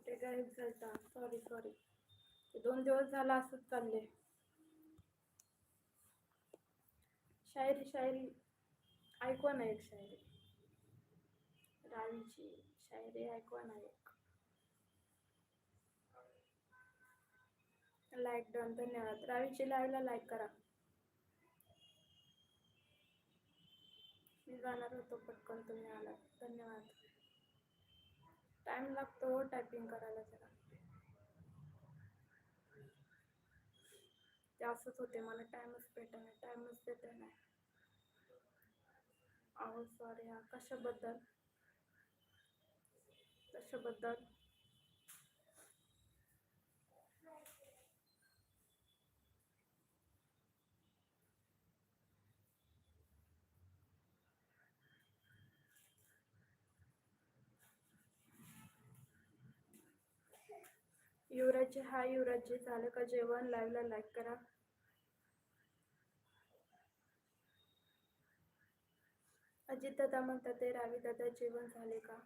कुठे गायब झालता? सॉरी सॉरी दोन दिवस झाला असंच चाललंय. शायरी शायरी. ऐकवा ना एक शायरी. रावीची शायरी ऐकवा ना एक. लाईक डन धन्यवाद. रावीची लाईव्हला लाईक करा. मी जाणार होतो पटकन तुम्ही आला धन्यवाद. टाइम लागतो हो टायपिंग करायला जरा. ते असंच होते मला टाइमच भेटत नाही टाइमच देत नाही. अहो सॉरी हा कशाबद्दल? कशाबद्दल? युवराजचे हा युवराजचे झालं का जेवण लाईव्हला लाईक करा. अजित दादा म्हणतात ते रावी दादा जेवण झाले का?